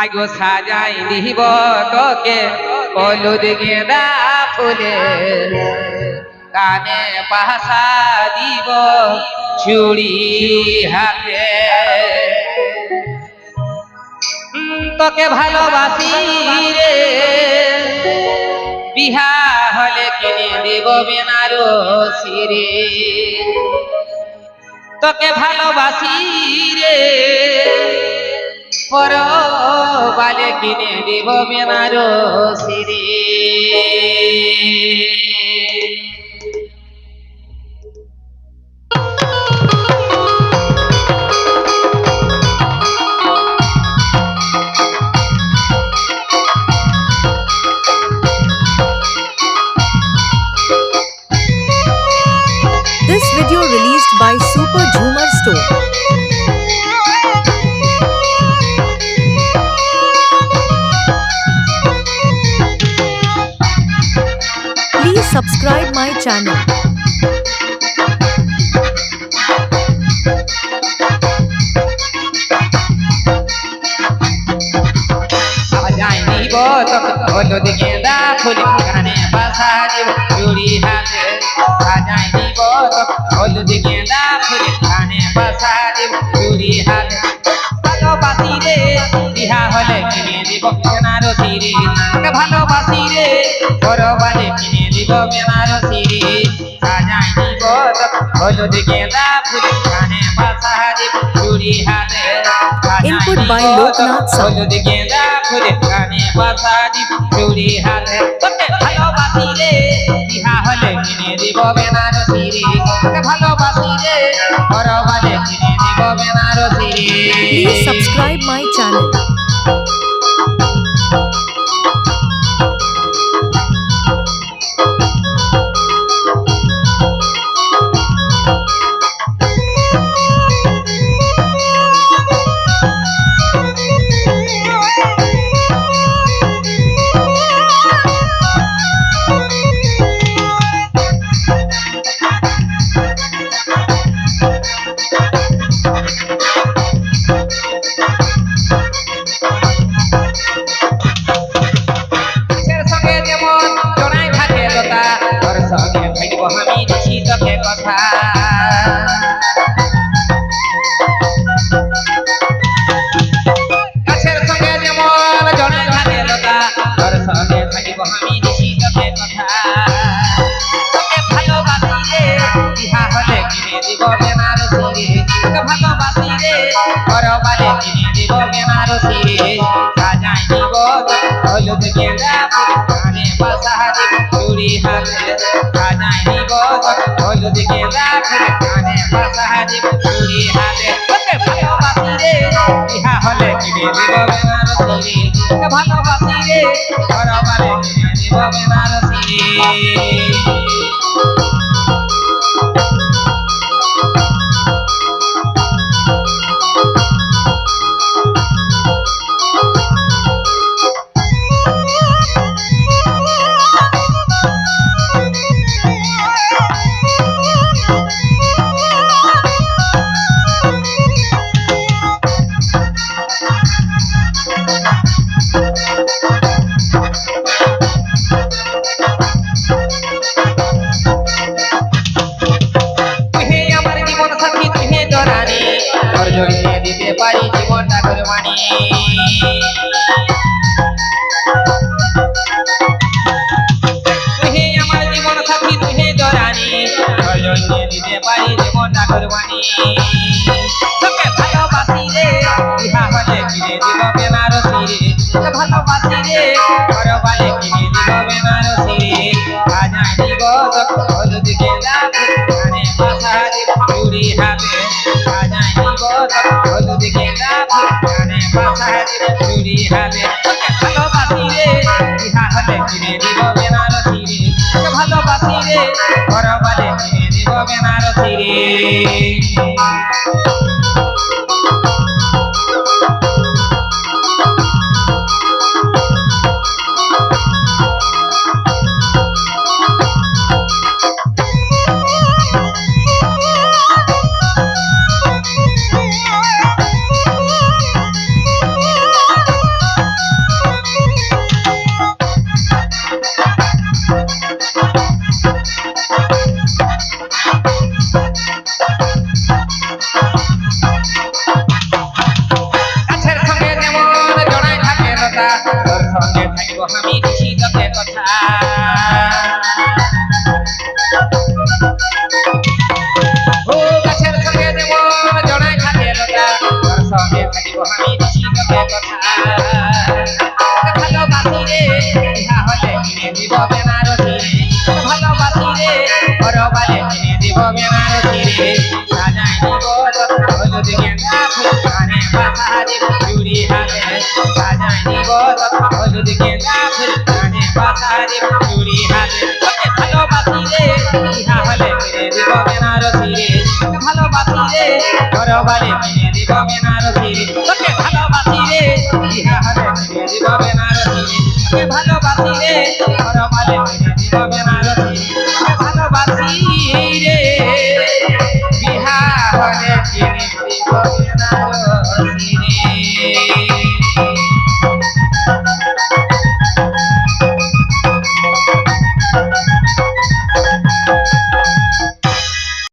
আগো সাজাই দিব তোকে। হলুদ গেঁদা ফুলে কানে পাশা দিব চুড়ি হাতে। তোকে ভালোবাসি রে। বিহা হলে কিনে দেব বেনারসি রে। তোকে ভালোবাসি রে। পর বালে কিনে দেব বেনারসি subscribe my channel. হলুদ গেঁদা ফুল কানে বাসা দিব চুড়ি হাতে সাজাই দিব হলুদ গেঁদা ফুল কানে বাসা দিব চুড়ি হাতে ভালোবাসি রে বিহা হলে কিনে দিব বেনারসি রে তোকে ভালোবাসি রে বড়বালে কিনে বেনারসি রে সাজাই দিব হলুদ গেঁদা ফুল কানে বাসা দিব চুড়ি হাতে Input by Loknath Sahu. হলুদ গেঁদা ফুলে কানে বাসা দিব চুড়ি হাতে ভালোবাসি রে বিহা হলে কিনে দিব বেনারসি রে তোকে ভালোবাসি রে বড়বালে কিনে দিব বেনারসি রে Please subscribe my. গাছের সঙ্গে যেমন জড়াই থাকে লতা তোর সঙ্গে থাকব আমি তোকে কথা তোকে ভালোবাসি রে বিহা হলে কিনে দিব বেনারসি রে তোকে ভালোবাসি রে বড়বালে কিনে দিব বেনারসি রে সাজাই দিব হলুদ গেঁদা ফুল কানে বাসা দিব চুড়ি হাতে সাজাই দিব গেঁদা ফুল কানে বাসা দিব চুড়ি হাতে তোকে ভালোবাসি রে বিহা হলে কিনে জড়িয়ে দিতে পারি জীবনটা কুরবানি তোকে ভালোবাসি রে বিহা হলে কিনে দিব বেনারসি রে তোকে ভালোবাসি রে ঘরবালে কিনে দিব বেনারসি রে সাজাই দিব হলুদ গেঁদা কানে দিব চুড়ি হাতে। সাজাই দিব হলুদ গেঁদা কানে দিব চুড়ি হাতে। কিনে দিব বেনারসি রে লতা তোর সঙ্গে থাকব আমি তোকে কথা। ও গাছের সঙ্গে দেব জড়াই থাকে লতা, তোর সঙ্গে থাকব আমি তোকে কথা। ভালোবাসি রে, ইহা কিনে দিব বেনারসি। যদি গেন্দা ফুল কানে বাহারে চুরি হাতে সাজাই নিব যদি গেন্দা ফুল কানে বাহারে চুরি হাতে ভালোবাসি রে ইহা হলে মেরে দিব বেনারসি রে ভালোবাসি রে ঘর বাড়ি মেরে দিব বেনারসি রে তোকে ভালোবাসি রে ইহা হলে মেরে দিব বেনারসি রে তোকে ভালোবাসি রে ঘর মেরে দিব বেনারসি রে ভালোবাসি রে বিহা হলে চিনি Thank you.